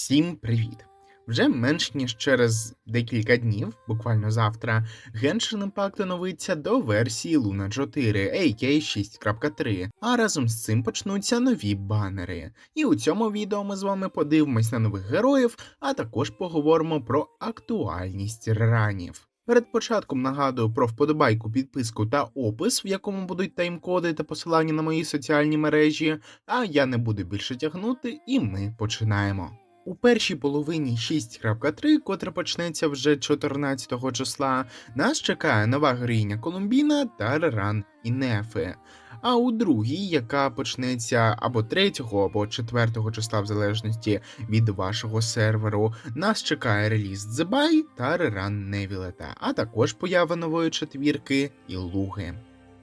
Всім привіт! Вже менш ніж через декілька днів, буквально завтра, Genshin Impact оновиться до версії Luna 4, AK 6.3, а разом з цим почнуться нові банери. І у цьому відео ми з вами подивимось на нових героїв, а також поговоримо про актуальність ранів. Перед початком нагадую про вподобайку, підписку та опис, в якому будуть таймкоди та посилання на мої соціальні мережі. А я не буду більше тягнути, і ми починаємо. У першій половині 6.3, котра почнеться вже 14 числа, нас чекає нова героїня Колумбіна та Реран і Нефи. А у другій, яка почнеться або 3, або 4 числа, в залежності від вашого серверу, нас чекає реліз Дзебай та Реран Невілета, а також поява нової четвірки і луги.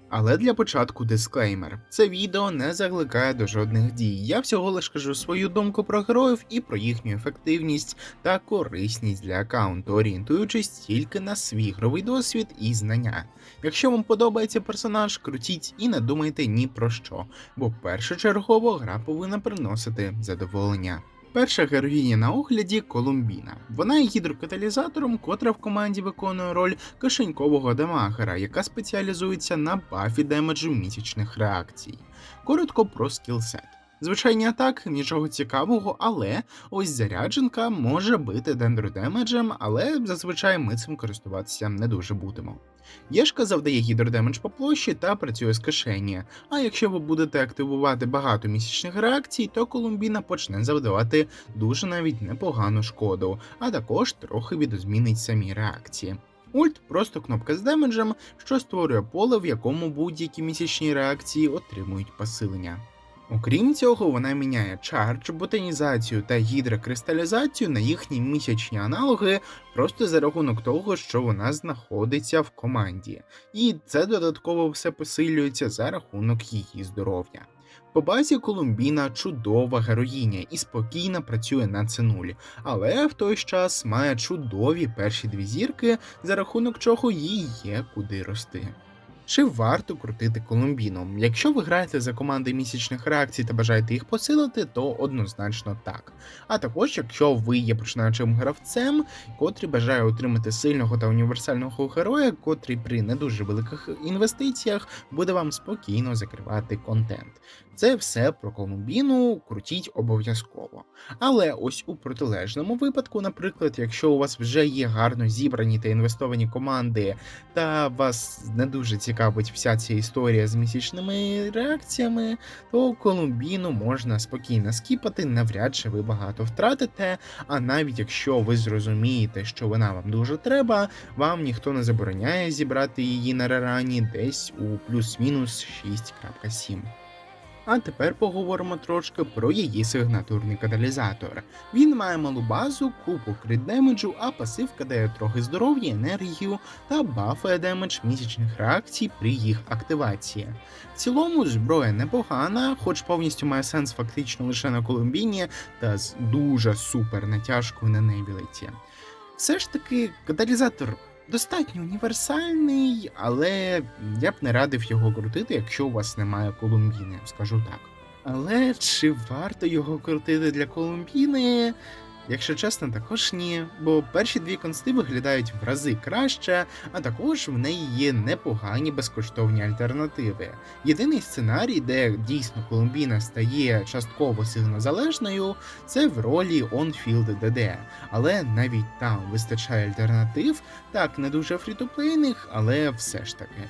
Але для початку дисклеймер: це відео не закликає до жодних дій. Я всього лиш кажу свою думку про героїв і про їхню ефективність та корисність для аккаунту, орієнтуючись тільки на свій ігровий досвід і знання. Якщо вам подобається персонаж, крутіть і не думайте ні про що, бо першочергово гра повинна приносити задоволення. Перша героїня на огляді Колумбіна. Вона є гідрокаталізатором, котра в команді виконує роль кишенькового демагера, яка спеціалізується на бафі демеджу місячних реакцій. Коротко про скілсет. Звичайні атаки, нічого цікавого, але ось зарядженка може бити дендродемеджем, але зазвичай ми цим користуватися не дуже будемо. Єшка завдає гідродемедж по площі та працює з кишені. А якщо ви будете активувати багато місячних реакцій, то Колумбіна почне завдавати дуже навіть непогану шкоду, а також трохи відозмінить самі реакції. Ульт просто кнопка з демеджем, що створює поле, в якому будь-які місячні реакції отримують посилення. Окрім цього, вона міняє чардж, ботанізацію та гідрокристалізацію на їхні місячні аналоги просто за рахунок того, що вона знаходиться в команді, і це додатково все посилюється за рахунок її здоров'я. По базі Колумбіна чудова героїня і спокійно працює на C0, але в той час має чудові перші дві зірки, за рахунок чого їй є куди рости. Чи варто крутити Колумбіном? Якщо ви граєте за команди місячних реакцій та бажаєте їх посилити, то однозначно так. А також, якщо ви є починаючим гравцем, котрий бажає отримати сильного та універсального героя, котрий при не дуже великих інвестиціях буде вам спокійно закривати контент. Це все про Колумбіну крутіть обов'язково. Але ось у протилежному випадку, наприклад, якщо у вас вже є гарно зібрані та інвестовані команди, та вас не дуже цікавить вся ця історія з місячними реакціями, то Колумбіну можна спокійно скіпати, навряд чи ви багато втратите. А навіть якщо ви зрозумієте, що вона вам дуже треба, вам ніхто не забороняє зібрати її на рерані десь у плюс-мінус 6.7. А тепер поговоримо трошки про її сигнатурний каталізатор. Він має малу базу, купу крит демеджу, а пасивка дає трохи здоров'я, енергію та бафує демедж місячних реакцій при їх активації. В цілому зброя непогана, хоч повністю має сенс фактично лише на Колумбіні та з дуже супер натяжкою на Небілеті. Все ж таки, каталізатор достатньо універсальний, але я б не радив його крутити, якщо у вас немає Колумбіни, скажу так. Але чи варто його крутити для Колумбіни? Якщо чесно, також ні, бо перші дві консти виглядають в рази краще, а також в неї є непогані безкоштовні альтернативи. Єдиний сценарій, де дійсно Колумбіна стає частково сигнозалежною, це в ролі On-Field DD, але навіть там вистачає альтернатив, так не дуже фрітоплейних, але все ж таки.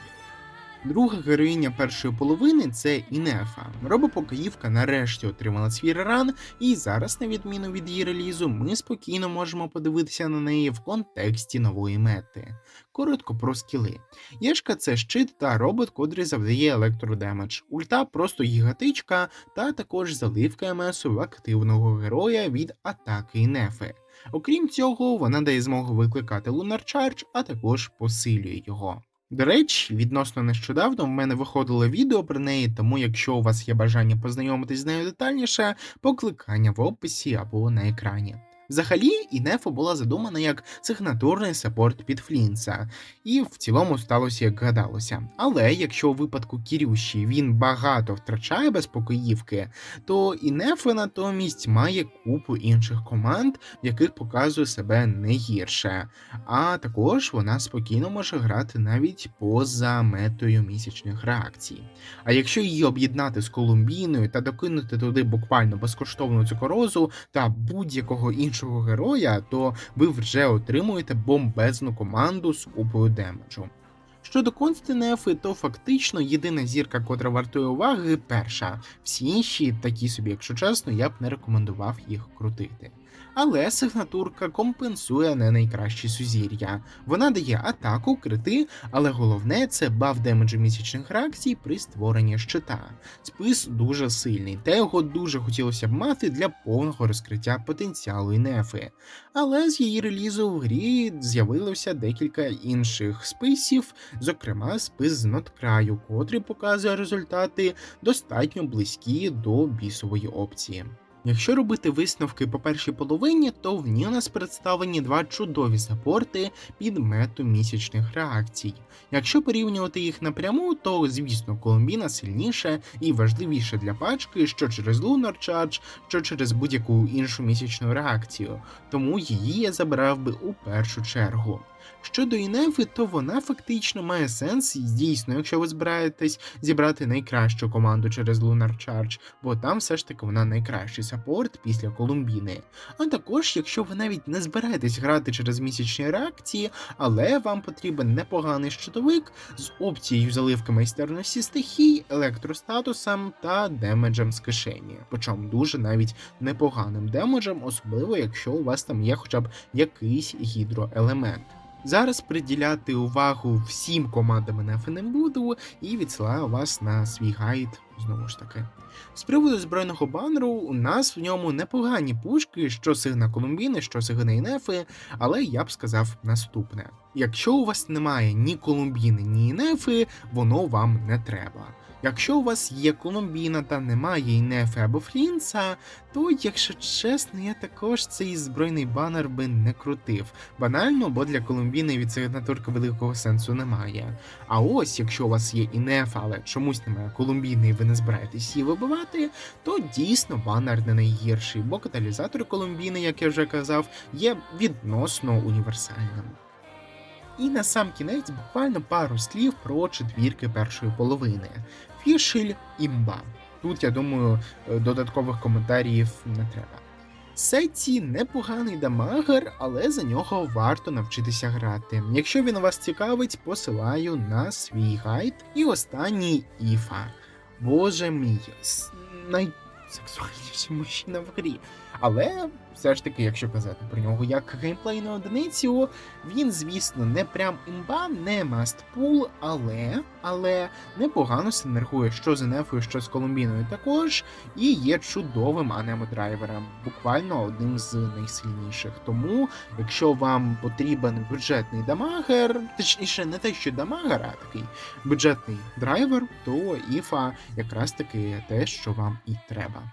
Друга героїня першої половини це Інефа. Робопокоївка нарешті отримала свій ран, і зараз, на відміну від її релізу, ми спокійно можемо подивитися на неї в контексті нової мети. Коротко про скіли. Єшка це щит та робот, котрий завдає електродемедж. Ульта просто гігатичка, та також заливка МСу активного героя від атаки Інефи. Окрім цього, вона дає змогу викликати Lunar Charge, а також посилює його. До речі, відносно нещодавно в мене виходило відео про неї, тому якщо у вас є бажання познайомитись з нею детальніше, покликання в описі або на екрані. Взагалі, Інефа була задумана як сигнатурний саппорт під Флінса, і в цілому сталося як гадалося. Але якщо у випадку Кірющі він багато втрачає без покоївки, то Інефа натомість має купу інших команд, в яких показує себе не гірше. А також вона спокійно може грати навіть поза метою місячних реакцій. А якщо її об'єднати з Колумбіною та докинути туди буквально безкоштовну цукорозу та будь-якого іншого героя, то ви вже отримуєте бомбезну команду з купою демеджу. Щодо Констинефи, то фактично єдина зірка, котра вартує уваги, перша. Всі інші, такі собі, якщо чесно, я б не рекомендував їх крутити. Але сигнатурка компенсує не найкращі сузір'я. Вона дає атаку, крити, але головне це баф демеджу місячних реакцій при створенні щита. Спис дуже сильний, та його дуже хотілося б мати для повного розкриття потенціалу інефи. Але з її релізу в грі з'явилося декілька інших списів, зокрема спис з ноткраю, котрий показує результати достатньо близькі до бісової опції. Якщо робити висновки по першій половині, то в ній у нас представлені два чудові саппорти під мету місячних реакцій. Якщо порівнювати їх напряму, то звісно Колумбіна сильніше і важливіше для пачки, що через Lunar Charge, що через будь-яку іншу місячну реакцію, тому її я забирав би у першу чергу. Щодо Інефи, то вона фактично має сенс, дійсно, якщо ви збираєтесь зібрати найкращу команду через Lunar Charge, бо там все ж таки вона найкращий саппорт після Колумбіни. А також, якщо ви навіть не збираєтесь грати через місячні реакції, але вам потрібен непоганий щитовик з опцією заливки майстерності стихій, електростатусом та демеджем з кишені. Причому дуже навіть непоганим демеджем, особливо якщо у вас там є хоча б якийсь гідроелемент. Зараз приділяти увагу всім командам НФ не буду і відсилаю вас на свій гайд знову ж таки. З приводу збройного банеру, у нас в ньому непогані пушки, що сигна Колумбіни, що сигна Інефи, але я б сказав наступне: якщо у вас немає ні Колумбіни, ні Інефи, воно вам не треба. Якщо у вас є Колумбіна та немає Інефи або Флінца, то, якщо чесно, я також цей збройний банер би не крутив. Банально, бо для Колумбіни від сигнатурки великого сенсу немає. А ось, якщо у вас є Інефа, але чомусь немає Колумбіни і ви не збираєтесь її вибивати, то дійсно банер не найгірший, бо каталізатор Колумбіни, як я вже казав, є відносно універсальним. І на сам кінець буквально пару слів про четвірки першої половини. Фішель імба. Тут, я думаю, е, додаткових коментарів не треба. Сеті непоганий дамагер, але за нього варто навчитися грати. Якщо він вас цікавить, посилаю на свій гайд. І останній Іфа. Боже мій, найсексуальніший мужчина в грі. Але все ж таки, якщо казати про нього як геймплейну одиницю, він, звісно, не прям імба, не мастпул, але але непогано синергує що з Енефою, що з Колумбіною також, і є чудовим анемодрайвером, буквально одним з найсильніших. Тому, якщо вам потрібен бюджетний дамагер, точніше, не те, що дамагер, а такий бюджетний драйвер, то Іфа якраз таки те, що вам і треба.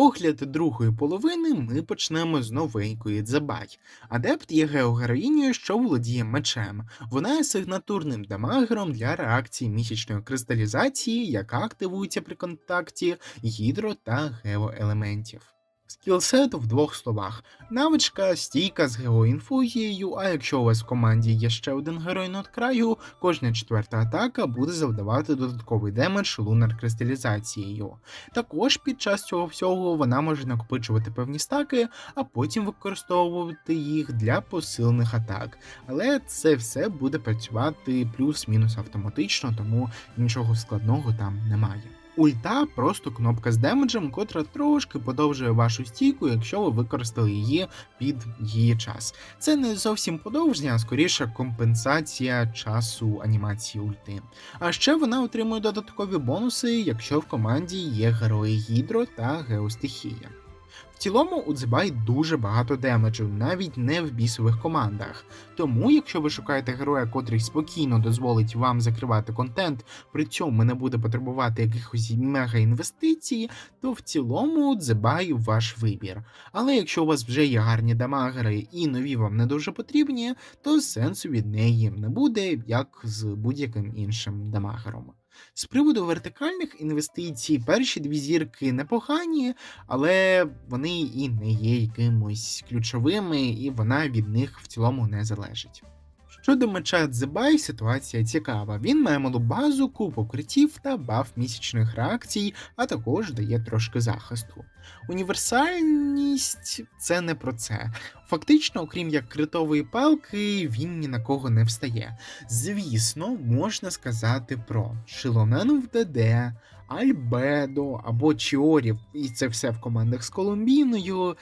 Огляд другої половини ми почнемо з новенької Дзабай. Адепт є геогероїнею, що володіє мечем. Вона є сигнатурним дамагером для реакції місячної кристалізації, яка активується при контакті гідро та геоелементів. Скілсет в двох словах. Навичка стійка з геоінфузією, а якщо у вас в команді є ще один герой надкраю, кожна четверта атака буде завдавати додатковий демедж лунар кристалізацією. Також під час цього всього вона може накопичувати певні стаки, а потім використовувати їх для посилених атак. Але це все буде працювати плюс-мінус автоматично, тому нічого складного там немає. Ульта просто кнопка з демеджем, котра трошки подовжує вашу стійку, якщо ви використали її під її час. Це не зовсім подовження, а скоріше компенсація часу анімації ульти. А ще вона отримує додаткові бонуси, якщо в команді є герої Гідро та Геостихія. В цілому у Дзебай дуже багато демеджу, навіть не в бісових командах. Тому, якщо ви шукаєте героя, котрий спокійно дозволить вам закривати контент, при цьому не буде потребувати якихось мега інвестицій, то в цілому Дзебай ваш вибір. Але якщо у вас вже є гарні дамагери і нові вам не дуже потрібні, то сенсу від неї не буде, як з будь-яким іншим дамагером. З приводу вертикальних інвестицій, перші дві зірки непогані, але вони і не є якимось ключовими, і вона від них в цілому не залежить. Щодо меча Дзебай, ситуація цікава. Він має малу базу, купу критів та баф місячних реакцій, а також дає трошки захисту. Універсальність це не про це. Фактично, окрім як критової палки, він ні на кого не встає. Звісно, можна сказати про Шилонену в ДД, Альбедо або Чіорів, і це все в командах з Колумбіною.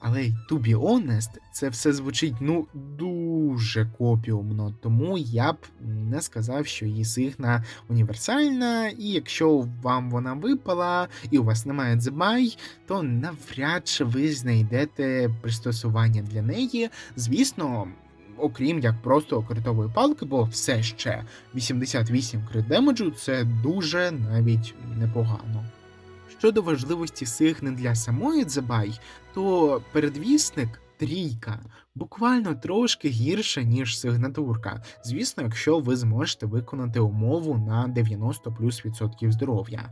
Але to be honest, це все звучить ну дуже копіумно, тому я б не сказав, що її сигна універсальна, і якщо вам вона випала і у вас немає дзебай, то навряд чи ви знайдете пристосування для неї. Звісно. Окрім як просто критової палки, бо все ще 88 крит демеджу це дуже навіть непогано. Щодо важливості сигни для самої Дзебай, то передвісник трійка буквально трошки гірше, ніж сигнатурка. Звісно, якщо ви зможете виконати умову на 90 плюс відсотків здоров'я.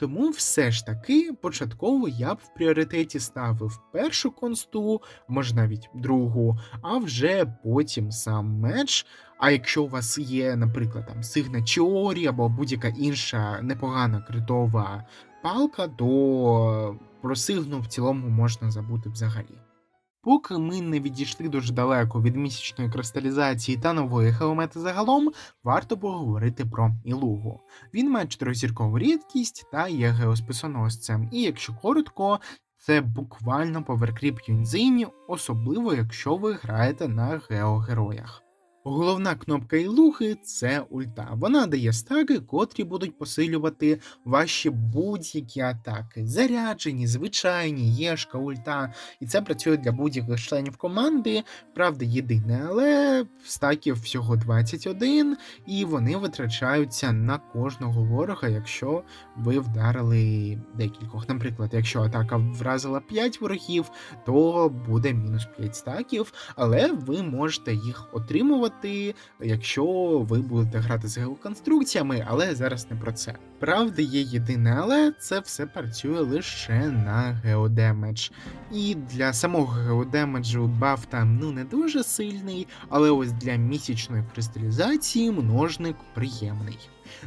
Тому все ж таки початково я б в пріоритеті ставив першу консту, може навіть другу, а вже потім сам меч. А якщо у вас є, наприклад, там Сигна Чіорі або будь-яка інша непогана критова палка, то про Сигну в цілому можна забути взагалі. Поки ми не відійшли дуже далеко від місячної кристалізації та нової геомети загалом, варто поговорити про Ілугу. Він має чотиризіркову рідкість та є геосписоносцем, і якщо коротко, це буквально поверкріп Юньзині, особливо якщо ви граєте на геогероях. Головна кнопка Ілухи це ульта. Вона дає стаги, котрі будуть посилювати ваші будь-які атаки. Заряджені, звичайні, єшка, ульта. І це працює для будь-яких членів команди. Правда, єдине, але стаків всього 21, і вони витрачаються на кожного ворога, якщо ви вдарили декількох. Наприклад, якщо атака вразила 5 ворогів, то буде мінус 5 стаків, але ви можете їх отримувати якщо ви будете грати з геоконструкціями, але зараз не про це. Правда, є єдине, але це все працює лише на геодемедж. І для самого геодемеджу баф там ну не дуже сильний, але ось для місячної кристалізації множник приємний.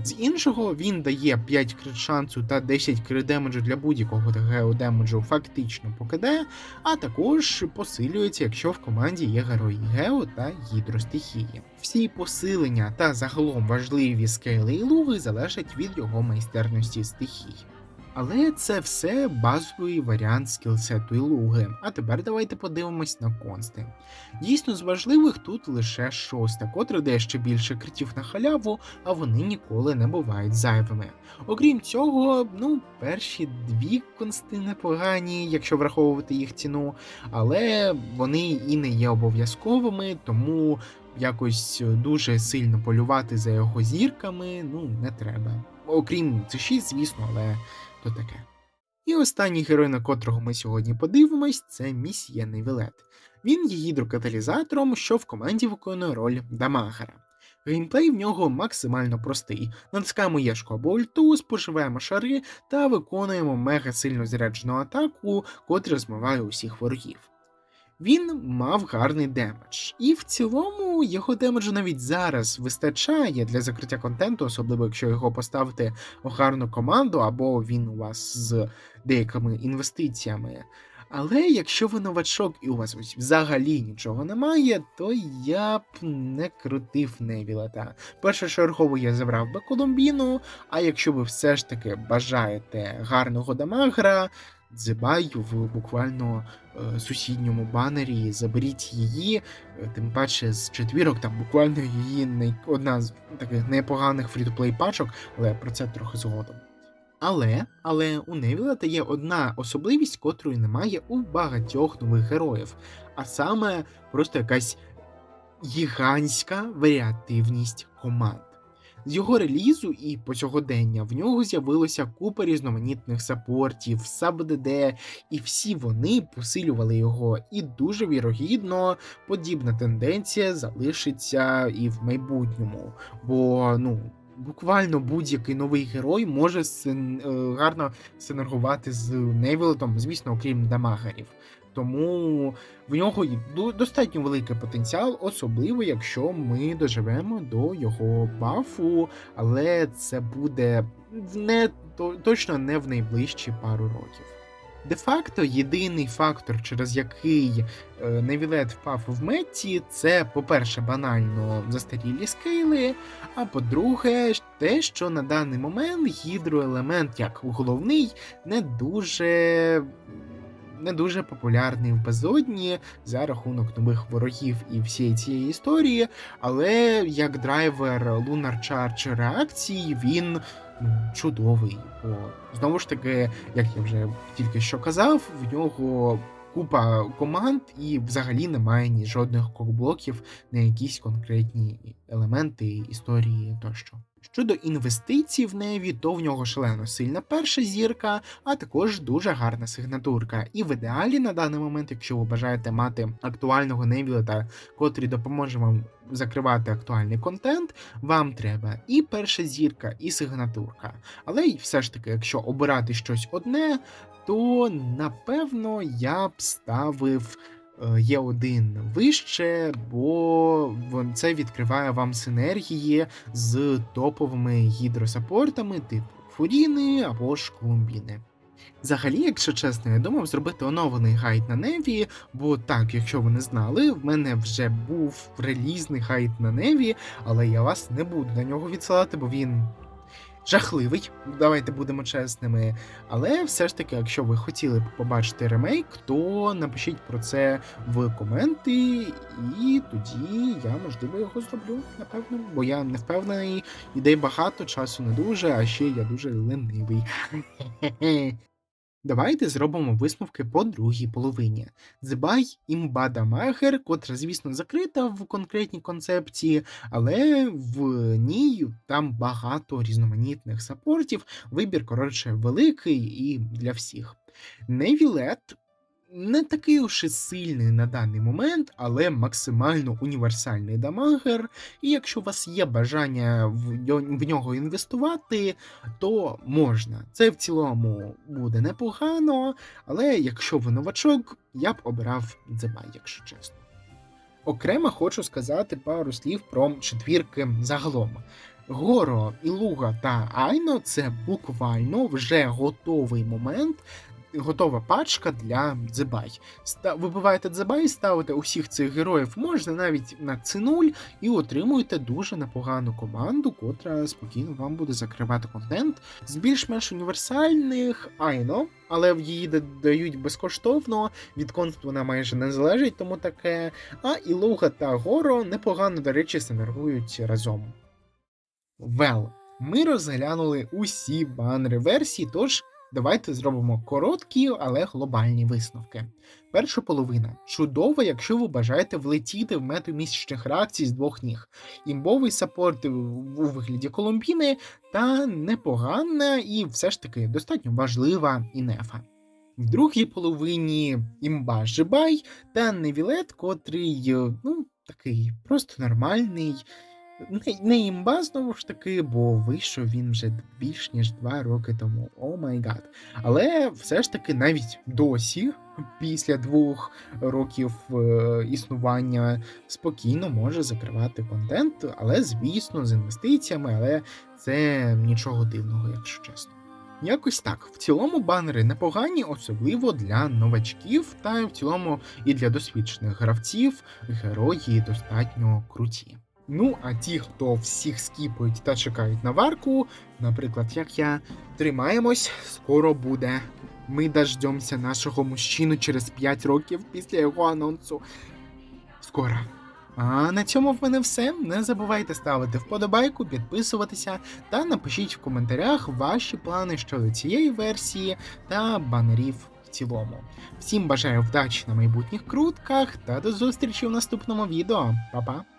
З іншого він дає 5 крит шансу та 10 крит демеджу для будь-якого геодемеджу фактично покидає, а також посилюється, якщо в команді є герої гео та гідростихії. Всі посилення та загалом важливі скейли і луги залежать від його майстерності стихій. Але це все базовий варіант скілсету і луги. А тепер давайте подивимось на консти. Дійсно, з важливих тут лише шоста, котра дає ще більше критів на халяву, а вони ніколи не бувають зайвими. Окрім цього, ну, перші дві консти непогані, якщо враховувати їх ціну, але вони і не є обов'язковими, тому якось дуже сильно полювати за його зірками ну не треба. Окрім C6, звісно, але то таке. І останній герой, на котрого ми сьогодні подивимось, це місія Невілет. Він є гідрокаталізатором, що в команді виконує роль дамагера. Геймплей в нього максимально простий. Натискаємо єшку або ульту, споживаємо шари та виконуємо мега сильно заряджену атаку, котра змиває усіх ворогів. Він мав гарний демедж, і в цілому його демеджу навіть зараз вистачає для закриття контенту, особливо якщо його поставити в гарну команду, або він у вас з деякими інвестиціями. Але якщо ви новачок і у вас ось взагалі нічого немає, то я б не крутив Невілета. Першочергово я забрав би Колумбіну, а якщо ви все ж таки бажаєте гарного дамагра, Дзебай в буквально е, сусідньому банері, заберіть її, е, тим паче з четвірок, там буквально її най... одна з таких непоганих фрі-то-плей пачок, але про це трохи згодом. Але, але у Невілета є одна особливість, котрої немає у багатьох нових героїв, а саме просто якась гігантська варіативність команд. З його релізу і по сьогодення в нього з'явилося купа різноманітних саппортів, саб-ДД, і всі вони посилювали його. І дуже вірогідно подібна тенденція залишиться і в майбутньому. Бо ну. Буквально будь-який новий герой може син, е, гарно синергувати з Невілотом, звісно, окрім дамагерів. Тому в нього достатньо великий потенціал, особливо якщо ми доживемо до його бафу, але це буде не точно не в найближчі пару років. Де-факто, єдиний фактор, через який е, Невілет впав в меті, це, по-перше, банально застарілі скейли, а по-друге, те, що на даний момент гідроелемент як головний не дуже. Не дуже популярний в безодні за рахунок нових ворогів і всієї цієї історії, але як драйвер Lunar Charge реакцій він ну, чудовий. Бо знову ж таки, як я вже тільки що казав, в нього купа команд і взагалі немає ні жодних кокблоків на якісь конкретні елементи історії тощо. Щодо інвестицій в Неві, то в нього шалено сильна перша зірка, а також дуже гарна сигнатурка. І в ідеалі на даний момент, якщо ви бажаєте мати актуального Невілета, котрий допоможе вам закривати актуальний контент, вам треба і перша зірка, і сигнатурка. Але й все ж таки, якщо обирати щось одне, то напевно я б ставив. Е, Є один вище, бо це відкриває вам синергії з топовими гідросапортами, типу Фуріни або ж Колумбіни. Взагалі, якщо чесно, я думав зробити оновлений гайд на Неві, бо так, якщо ви не знали, в мене вже був релізний гайд на Неві, але я вас не буду на нього відсилати, бо він жахливий. Давайте будемо чесними. Але все ж таки, якщо ви хотіли б побачити ремейк, то напишіть про це в коменти, і тоді я можливо його зроблю, напевно, бо я не впевнений, ідей багато, часу не дуже, а ще я дуже ленивий. Давайте зробимо висновки по другій половині. Дзибай імба дамагер, котра, звісно, закрита в конкретній концепції, але в ній там багато різноманітних сапортів, вибір, коротше, великий і для всіх. Невілет не такий уж і сильний на даний момент, але максимально універсальний дамагер. І якщо у вас є бажання в нього інвестувати, то можна. Це в цілому буде непогано, але якщо ви новачок, я б обирав Дзебай, якщо чесно. Окремо хочу сказати пару слів про четвірки загалом. Горо, Ілуга та Айно це буквально вже готовий момент, готова пачка для Дзебай. Вибиваєте Дзебай, ставите усіх цих героїв, можна навіть на C0 і отримуєте дуже непогану команду, котра спокійно вам буде закривати контент з більш-менш універсальних Айно, але її да- дають безкоштовно. Від консту вона майже не залежить, тому таке. А Ілуга та Горо непогано, до речі, синергують разом. Вел, ми розглянули усі банери версії, тож давайте зробимо короткі, але глобальні висновки. Перша половина чудова, якщо ви бажаєте влетіти в мету місячних реакцій з двох ніг. Імбовий саппорт у вигляді Колумбіни та непогана і все ж таки достатньо важлива інефа. В другій половині імба Жибай та Невілет, котрий, е, ну, такий просто нормальний. Не, імба знову ж таки, бо вийшов він вже більш ніж два роки тому. О май гад. Але все ж таки навіть досі, після двох років е, існування, спокійно може закривати контент, але звісно, з інвестиціями, але це нічого дивного, якщо чесно. Якось так. В цілому банери непогані, особливо для новачків, та в цілому і для досвідчених гравців герої достатньо круті. Ну, а ті, хто всіх скіпують та чекають на варку, наприклад, як я, тримаємось, скоро буде. Ми дождемося нашого мужчину через 5 років після його анонсу. Скоро. А на цьому в мене все. Не забувайте ставити вподобайку, підписуватися та напишіть в коментарях ваші плани щодо цієї версії та банерів в цілому. Всім бажаю вдачі на майбутніх крутках та до зустрічі в наступному відео. Па-па!